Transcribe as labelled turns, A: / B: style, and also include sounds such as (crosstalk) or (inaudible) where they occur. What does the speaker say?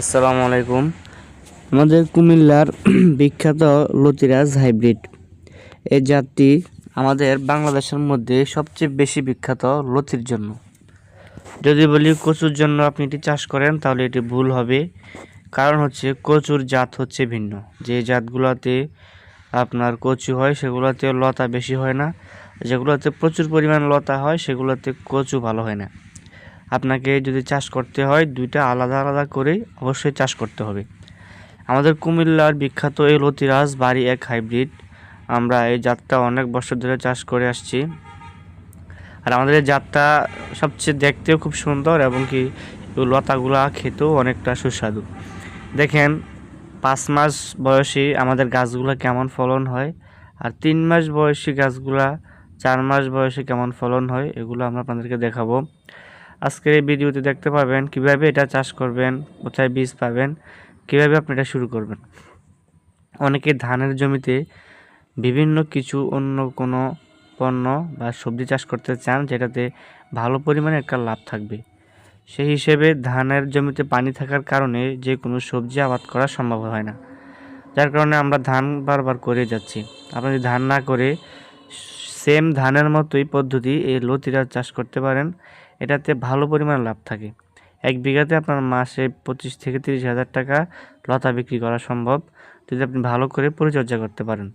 A: আসসালামু আলাইকুম। আমাদের কুমিল্লার (clears throat) বিখ্যাত লতিরাজ হাইব্রিড। এই জাতটি আমাদের বাংলাদেশের মধ্যে সবচেয়ে বেশি বিখ্যাত লতির জন্য। যদি বলি কচুর জন্য আপনি এটি চাষ করেন, তাহলে এটি ভুল হবে। কারণ হচ্ছে কচুর জাত হচ্ছে ভিন্ন। যে জাতগুলোতে আপনার কচু হয়, সেগুলোতে লতা বেশি হয় না। যেগুলোতে প্রচুর পরিমাণ লতা হয়, সেগুলোতে কচু ভালো হয় না। আপনাকে যদি চাষ করতে হয়, দুইটা আলাদা আলাদা করে অবশ্যই চাষ করতে হবে। আমাদের কুমিল্লার বিখ্যাত এই লতিরাজ বাড়ি এক হাইব্রিড। আমরা এই জাতটা অনেক বছর ধরে চাষ করে আসছি। আর আমাদের এই জাতটা সবচেয়ে দেখতেও খুব সুন্দর এবং কি লতাগুলা খেতেও অনেকটা সুস্বাদু। দেখেন, পাঁচ মাস বয়সী আমাদের গাছগুলো কেমন ফলন হয় আর তিন মাস বয়সী গাছগুলা চার মাস বয়সে কেমন ফলন হয়, এগুলো আমরা আপনাদেরকে দেখাবো। আজকের এই ভিডিওতে দেখতে পাবেন কীভাবে এটা চাষ করবেন, কোথায় বীজ পাবেন, কীভাবে আপনি এটা শুরু করবেন। অনেকে ধানের জমিতে বিভিন্ন কিছু অন্য কোনো পণ্য বা সবজি চাষ করতে চান যেটাতে ভালো পরিমাণে একটা লাভ থাকবে। সেই হিসেবে ধানের জমিতে পানি থাকার কারণে যে কোনো সবজি আবাদ করা সম্ভব হয় না। যার কারণে আমরা ধান বারবার করে যাচ্ছি। আপনি যদি ধান না করে, সেম ধানের মতোই পদ্ধতি এই লতিরা চাষ করতে পারেন। এটাতে ভালো পরিমাণ লাভ থাকে। এক বিঘাতে আপনার মাসে পঁচিশ থেকে তিরিশ হাজার টাকা লতা বিক্রি করা সম্ভব। যদি আপনি ভালো করে পরিচর্যা করতে পারেন।